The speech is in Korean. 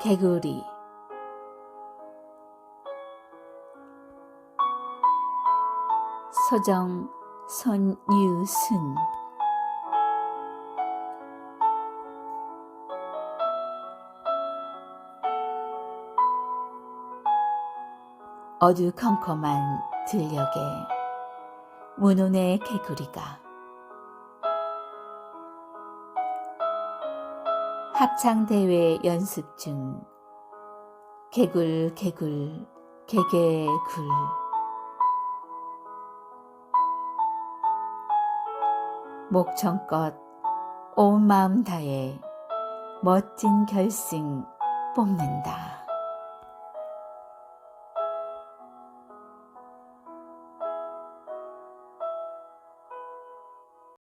개구리. 소정 손유순. 어두컴컴한 들녘에 문혼의 개구리가 합창대회 연습 중 개굴 개굴 개개굴 목청껏 온 마음 다해 멋진 결승 뽑는다.